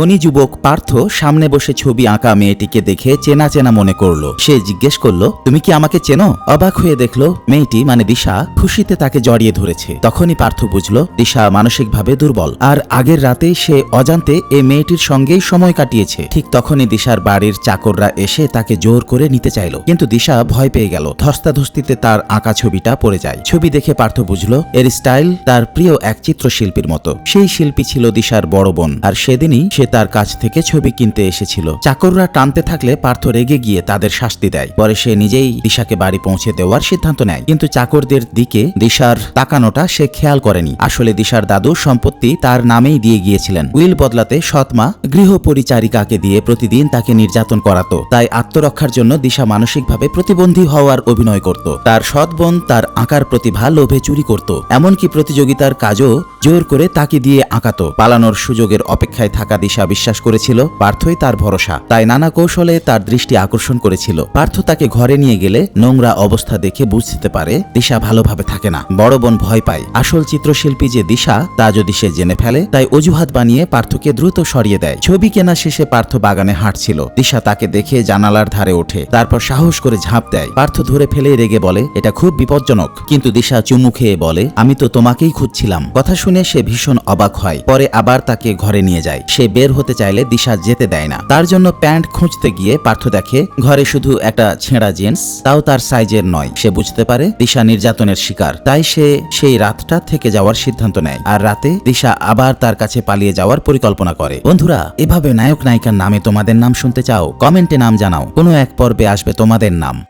ধনী যুবক পার্থ সামনে বসে ছবি আঁকা মেয়েটিকে দেখে চেনা চেনা মনে করল। সে জিজ্ঞেস করল, তুমি কি আমাকে চেনো? অবাক হয়ে দেখল, মেয়েটি মানে দিশা খুশিতে তাকে জড়িয়ে ধরেছে। তখনই পার্থ বুঝলো, দিশা মানসিকভাবে দুর্বল। আর আগের রাতে সে অজান্তে এ মেয়েটির সঙ্গেই সময় কাটিয়েছে। ঠিক তখনই দিশার বাড়ির চাকররা এসে তাকে জোর করে নিতে চাইল। কিন্তু দিশা ভয় পেয়ে গেল। ধস্তাধস্তিতে তার আঁকা ছবিটা পড়ে যায়। ছবি দেখে পার্থ বুঝলো, এর স্টাইল তার প্রিয় এক চিত্রশিল্পীর মতো। সেই শিল্পী ছিল দিশার বড় বোন। আর সেদিনই সে তার কাছ থেকে ছবি কিনতে এসেছিল। চাকররা টানতে থাকলে পার্থ রেগে গিয়ে তাদের শাস্তি দেয়। পরে সে নিজেই দিশাকে বাড়ি পৌঁছে দেওয়ার সিদ্ধান্ত নেয়। কিন্তু চাকরদের দিকে দিশার তাকানোটা সে খেয়াল করেনি। আসলে দিশার দাদু সম্পত্তি তার নামেই দিয়ে গিয়েছিলেন। উইল বদলাতে সৎমা গৃহ পরিচারিকাকে দিয়ে প্রতিদিন তাকে নির্যাতন করাতো। তাই আত্মরক্ষার জন্য দিশা মানসিকভাবে প্রতিবন্ধী হওয়ার অভিনয় করত। তার সৎ বোন তার আঁকার প্রতিভা লোভে চুরি করত। এমনকি প্রতিযোগিতার কাজও জোর করে তাকে দিয়ে আঁকাতো। পালানোর সুযোগের অপেক্ষায় থাকা দিশা বিশ্বাস করেছিল, পার্থই তার ভরসা। তাই নানা কৌশলে তার দৃষ্টি আকর্ষণ করেছিল। পার্থ তাকে ঘরে নিয়ে গেলে নোংরা অবস্থা দেখে বুঝতে পারে, দিশা ভালোভাবে থাকে না। বড় বোন ভয় পায়। আসল চিত্রশিল্পী যে দিশা, তা যদি সে জেনে ফেলে, তাই অজুহাত বানিয়ে পার্থকে দ্রুত সরিয়ে দেয়। ছবি কেনা শেষে পার্থ বাগানে হাঁটছিল। দিশা তাকে দেখে জানালার ধারে ওঠে, তারপর সাহস করে ঝাঁপ দেয়। পার্থ ধরে ফেলে রেগে বলে, এটা খুব বিপজ্জনক। কিন্তু দিশা চুমু খেয়ে বলে, আমি তো তোমাকেই খুঁজছিলাম। কথা শুনে সে ভীষণ অবাক হয়। পরে আবার তাকে ঘরে নিয়ে যায়। সে বের হতে চাইলে দিশা যেতে দেয় না। তার জন্য প্যান্ট খুঁজতে গিয়ে পার্থ দেখে, ঘরে শুধু একটা ছেঁড়া জিন্স, তাও তার সাইজের নয়। সে বুঝতে পারে দিশা নির্যাতনের শিকার। তাই সে সেই রাতটা থেকে যাওয়ার সিদ্ধান্ত নেয়। আর রাতে দিশা আবার তার কাছে পালিয়ে যাওয়ার পরিকল্পনা করে। বন্ধুরা, এভাবে নায়ক নায়িকার নামে তোমাদের নাম শুনতে চাও? কমেন্টে নাম জানাও। কোনো এক পর্বে আসবে তোমাদের নাম।